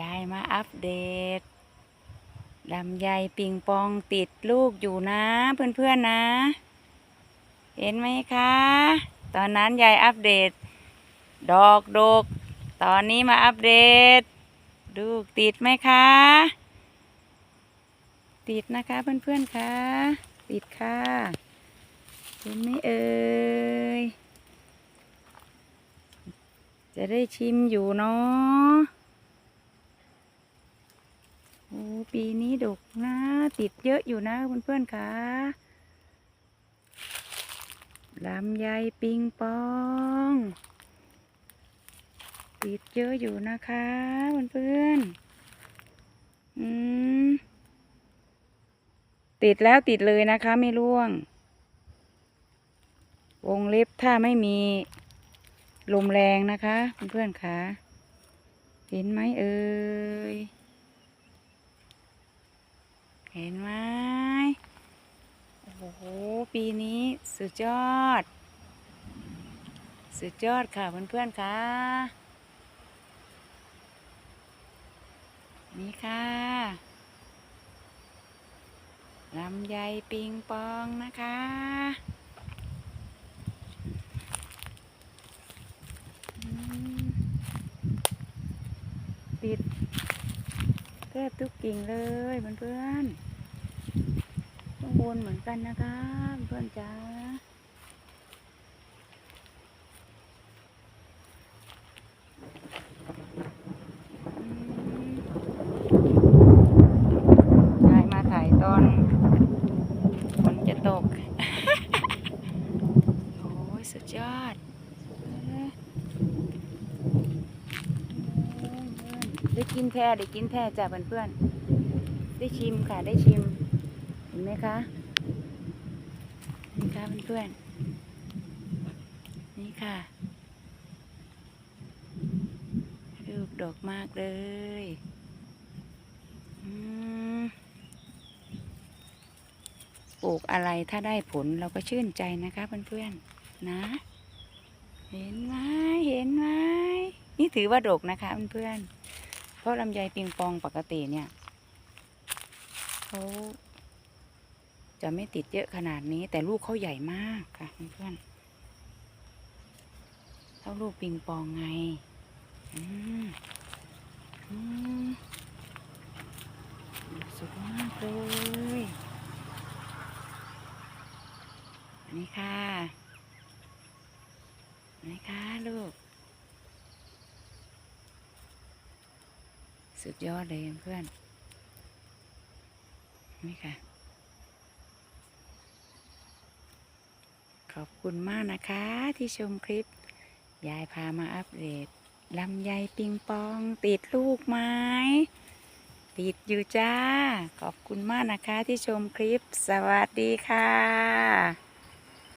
ยายมาอัปเดตลำไยปิงปองติดลูกอยู่นะ เพื่อนๆนะ เห็นไหมคะ ตอนนั้นยายอัปเดต ดอกดก ตอนนี้มาอัปเดต ลูกติดไหมคะ ติดนะคะเพื่อนๆคะติดค่ะ เห็นไหมเอ่ยจะได้ชิมอยู่เนาะ โอ้ปีนี้ดกนะ ติดเยอะอยู่นะเพื่อนๆค่ะลำไยปิงปอง ติดเยอะอยู่นะคะเพื่อนๆอืมติดแล้วติดเลยนะคะไม่ร่วง วงเล็บถ้าไม่มีลมแรงนะคะเพื่อนๆค่ะ เห็นไหมเอ่ย เห็นไหมโอ้โห ปีนี้สุดยอด สุดยอดค่ะเพื่อนๆค่ะ นี่ค่ะลำไยปิงปองนะคะ ติดแทบทุกกิ่งเลยเพื่อนๆ นเหมือนกันนะคะเพื่อนจ้าอืมยายมาถ่ายตอนฝนจะตก โอ้ย สุดยอดเออได้กินแท้ได้กินแท้จ้ะเพื่อนๆได้ชิมค่ะได้ชิม ห็นไหมคะ นี่ค่ะเพื่อนๆ นี่ค่ะลูกดอกมากเลยปลูกอะไรถ้าได้ผลเราก็ชื่นใจนะคะเพื่อนๆ นะ เห็นไหมเห็นไหมนี่ถือว่าดกนะคะเพื่อนๆ เพราะลำไยปิงปองปกติเนี่ยเขา จะไม่ติดเยอะขนาดนี้ แต่ลูกเขาใหญ่มากค่ะเพื่อนๆเท่าลูกปิงปองไงอืมอืมสุดมากเลยอันนี้ค่ะอันนี้ค่ะลูก สุดยอดเลยเพื่อนนี่ค่ะ ขอบคุณมากนะคะที่ชมคลิป ยายพามาอัปเดตลำไยปิงปอง ติดลูกไม้ ติดอยู่จ้า ขอบคุณมากนะคะที่ชมคลิป สวัสดีค่ะ